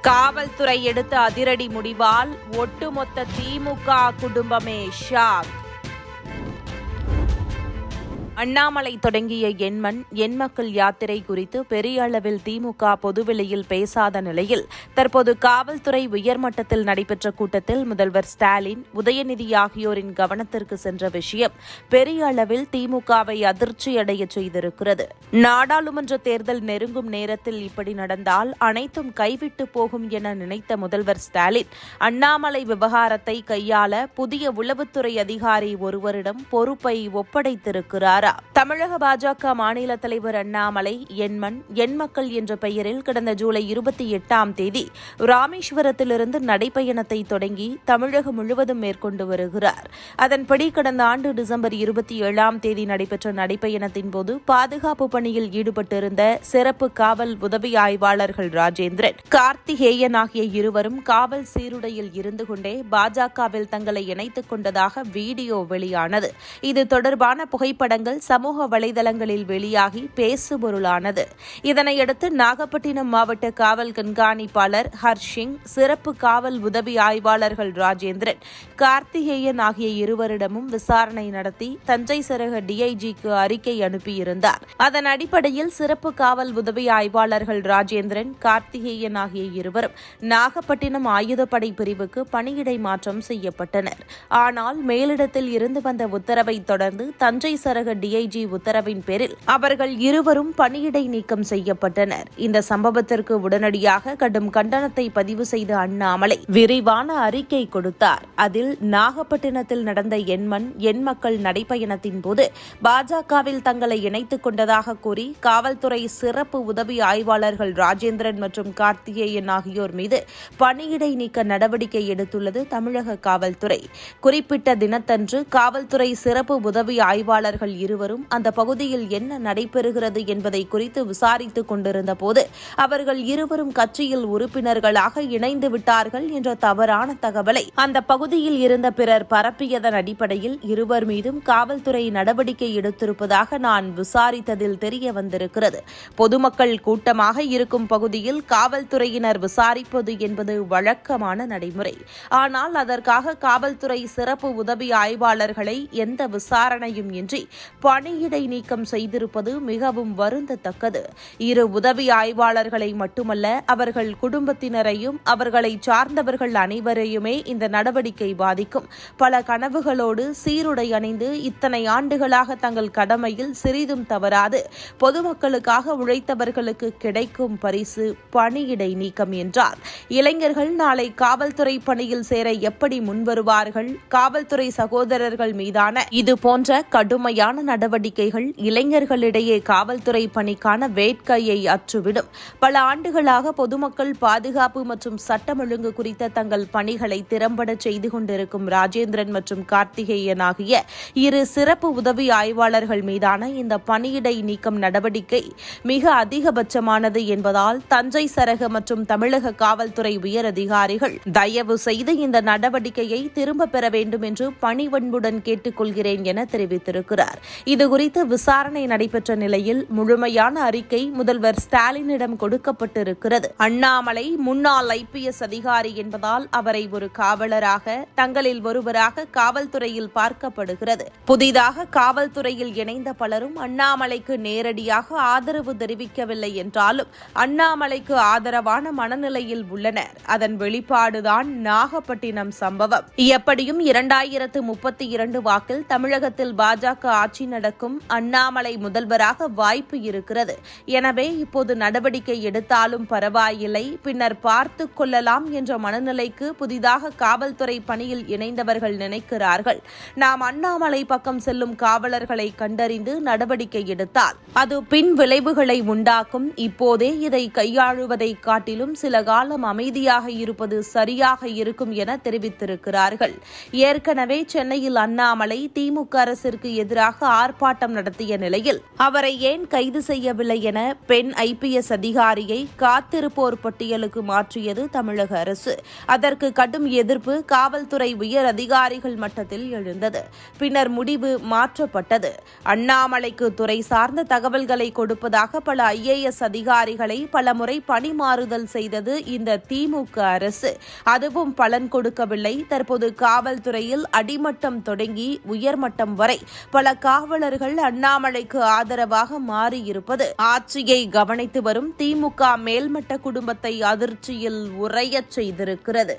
காவல்துறை எடுத்த அதிரடி முடிவால் ஒட்டுமொத்த திமுக குடும்பமே ஷாக். அண்ணாமலை தொடங்கிய எண்மண் எண்மக்கள் யாத்திரை குறித்து பெரிய அளவில் திமுக பொதுவெளியில் பேசாத நிலையில் தற்போது காவல்துறை உயர்மட்டத்தில் நடைபெற்ற கூட்டத்தில் முதல்வர் ஸ்டாலின் உதயநிதி ஆகியோரின் கவனத்திற்கு சென்ற விஷயம் பெரிய அளவில் திமுகவை அதிர்ச்சியடைய செய்திருக்கிறது. நாடாளுமன்ற தேர்தல் நெருங்கும் நேரத்தில் இப்படி நடந்தால் அனைத்தும் கைவிட்டு போகும் என நினைத்த முதல்வர் ஸ்டாலின் அண்ணாமலை விவகாரத்தை கையாள புதிய உளவுத்துறை அதிகாரி ஒருவரிடம் பொறுப்பை ஒப்படைத்திருக்கிறாரா? தமிழக பாஜக மாநில தலைவர் அண்ணாமலை எண்மண் எண் மக்கள் என்ற பெயரில் கடந்த ஜூலை இருபத்தி எட்டாம் தேதி ராமேஸ்வரத்திலிருந்து நடைப்பயணத்தை தொடங்கி தமிழகம் முழுவதும் மேற்கொண்டு வருகிறார். அதன்படி கடந்த ஆண்டு டிசம்பர் இருபத்தி ஏழாம் தேதி நடைபெற்ற நடைப்பயணத்தின் போது பாதுகாப்பு பணியில் ஈடுபட்டிருந்த சிறப்பு காவல் உதவி ஆய்வாளர்கள் ராஜேந்திரன் கார்த்திகேயன் ஆகிய இருவரும் காவல் சீருடையில் இருந்து கொண்டே பாஜகவில் தங்களை இணைத்துக் கொண்டதாக வீடியோ வெளியானது. இது தொடர்பான புகைப்படங்கள் சமூக வலைதளங்களில் வெளியாகி பேசுபொருளானது. இதனையடுத்து நாகப்பட்டினம் மாவட்ட காவல் கண்காணிப்பாளர் ஹர்ஷிங் சிறப்பு காவல் உதவி ஆய்வாளர்கள் ராஜேந்திரன் கார்த்திகேயன் ஆகிய இருவரிடமும் விசாரணை நடத்தி தஞ்சை சரக டிஐஜிக்கு அறிக்கை அனுப்பியிருந்தார். அதன் அடிப்படையில் சிறப்பு காவல் உதவி ஆய்வாளர்கள் ராஜேந்திரன் கார்த்திகேயன் ஆகிய இருவரும் நாகப்பட்டினம் ஆயுதப்படை பிரிவுக்கு பணியிடை மாற்றம் செய்யப்பட்டனர். ஆனால் மேலிடத்தில் இருந்து வந்த உத்தரவை தொடர்ந்து தஞ்சை சரக டிஐஜி உத்தரவின் பேரில் அவர்கள் இருவரும் பணியிடை நீக்கம் செய்யப்பட்டனர். இந்த சம்பவத்திற்கு உடனடியாக கடும் கண்டனத்தை பதிவு செய்த அண்ணாமலை விரிவான அறிக்கை கொடுத்தார். அதில் நாகப்பட்டினத்தில் நடந்த எண்மண் எண் மக்கள் நடைப்பயணத்தின் போது பாஜகவில் தங்களை இணைத்துக் கொண்டதாக கூறி காவல்துறை சிறப்பு உதவி ஆய்வாளர்கள் ராஜேந்திரன் மற்றும் கார்த்திகேயன் ஆகியோர் மீது பணியிடை நீக்க நடவடிக்கை எடுத்துள்ளது தமிழக காவல்துறை. குறிப்பிட்ட தினத்தன்று காவல்துறை சிறப்பு உதவி ஆய்வாளர்கள் இருவரும் அந்த பகுதியில் என்ன நடைபெறுகிறது என்பதை குறித்து விசாரித்துக் கொண்டிருந்த போது அவர்கள் இருவரும் கட்சியில் உறுப்பினர்களாக இணைந்து விட்டார்கள் என்ற தவறான தகவலை அந்த பகுதியில் இருந்த பிறர் பரப்பியதன் அடிப்படையில் இருவர் மீதும் காவல்துறை நடவடிக்கை எடுத்திருப்பதாக நான் விசாரித்ததில் தெரிய வந்திருக்கிறது. பொதுமக்கள் கூட்டமாக இருக்கும் பகுதியில் காவல்துறையினர் விசாரிப்பது என்பது வழக்கமான நடைமுறை. ஆனால் அதற்காக காவல்துறை சிறப்பு உதவி ஆய்வாளர்களை எந்த விசாரணையும் இன்றி பணியிடை நீக்கம் செய்திருப்பது மிகவும் வருந்தத்தக்கது. இரு உதவி ஆய்வாளர்களை மட்டுமல்ல அவர்கள் குடும்பத்தினரையும் அவர்களை சார்ந்தவர்கள் அனைவரையுமே இந்த நடவடிக்கை பாதிக்கும். பல கனவுகளோடு சீருடை அணிந்து இத்தனை ஆண்டுகளாக தங்கள் கடமையில் சிறிதும் தவறாது. பொதுமக்களுக்காக உழைத்தவர்களுக்கு கிடைக்கும் பரிசு பணியிடை நீக்கம் என்றார். இளைஞர்கள் நாளை காவல்துறை பணியில் சேர எப்படி முன்வருவார்கள்? காவல்துறை சகோதரர்கள் மீதான இது போன்ற கடுமையான நடவடிக்கைகள் இளைஞர்களிடையே காவல்துறை பணிக்கான வேட்கையை அற்றுவிடும். பல ஆண்டுகளாக பொதுமக்கள் பாதுகாப்பு மற்றும் சட்டம் ஒழுங்கு குறித்த தங்கள் பணிகளை திறம்பட செய்து கொண்டிருக்கும் ராஜேந்திரன் மற்றும் கார்த்திகேயன் ஆகிய இரு சிறப்பு உதவி ஆய்வாளர்கள் மீதான இந்த பணியிடை நீக்கம் நடவடிக்கை மிக அதிகபட்சமானது என்பதால் தஞ்சை சரக மற்றும் தமிழக காவல்துறை உயர் அதிகாரிகள் தயவு செய்து இந்த நடவடிக்கையை திரும்ப பெற வேண்டும் என்று பணிவன்புடன் கேட்டுக்கொள்கிறேன் என தெரிவித்திருக்கிறார். இதுகுறித்து விசாரணை நடைபெற்ற நிலையில் முழுமையான அறிக்கை முதல்வர் ஸ்டாலினிடம் கொடுக்கப்பட்டிருக்கிறது. அண்ணாமலை முன்னாள் ஐபிஎஸ் அதிகாரி என்பதால் அவரை ஒரு காவலராக தங்களில் ஒருவராக காவல்துறையில் பார்க்கப்படுகிறது. புதிதாக காவல்துறையில் இணைந்த பலரும் அண்ணாமலைக்கு நேரடியாக ஆதரவு தெரிவிக்கவில்லை என்றாலும் அண்ணாமலைக்கு ஆதரவான மனநிலையில் உள்ளனர். அதன் வெளிப்பாடுதான் நாகப்பட்டினம் சம்பவம். எப்படியும் இரண்டாயிரத்து முப்பத்தி இரண்டு வாக்கில் தமிழகத்தில் பாஜக ஆட்சி நடக்கும் அண்ணாமலை முதல்வராக வாய்ப்பு இருக்கிறது. எனவே இப்போது நடவடிக்கை எடுத்தாலும் பரவாயில்லை. பின்னர் பார்த்து கொள்ளலாம் என்ற மனநிலைக்கு புதிதாக காவல்துறை பணியில் இணைந்தவர்கள் நினைக்கிறார்கள். நாம் அண்ணாமலை பக்கம் செல்லும் காவலர்களை கண்டறிந்து நடவடிக்கை எடுத்தால். அது பின் விளைவுகளை உண்டாக்கும். இப்போதே இதை கையாளுவதை காட்டிலும் சில காலம் அமைதியாக இருப்பது சரியாக இருக்கும் என தெரிவித்திருக்கிறார்கள். ஏற்கனவே சென்னையில் அண்ணாமலை திமுக அரசிற்கு எதிராக ஆர்ப்பாட்டம் நடத்திய நிலையில் அவரை ஏன் கைது செய்யவில்லை என பெண் ஐபிஎஸ் அதிகாரியை காத்திருப்போர் பட்டியலுக்கு மாற்றியது தமிழக அரசு. அதற்கு கடும் எதிர்ப்பு காவல்துறை உயர் அதிகாரிகள் மட்டத்தில் எழுந்தது. பின்னர் முடிவு மாற்றப்பட்டது. அண்ணாமலைக்கு துறை சார்ந்த தகவல்களை கொடுப்பதாக பல ஐஏஎஸ் அதிகாரிகளை பலமுறை பணிமாறுதல் செய்தது இந்த திமுக அரசு. அதுவும் பலன் கொடுக்கவில்லை. தற்போது காவல்துறையில் அடிமட்டம் தொடங்கி உயர்மட்டம் வரை பல காவல் காவலர்கள் அண்ணாமலைக்கு ஆதரவாக மாறியிருப்பது. ஆட்சியை கவனித்து வரும் திமுக மேல்மட்ட குடும்பத்தை அதிர்ச்சியில் உறையச் செய்திருக்கிறது.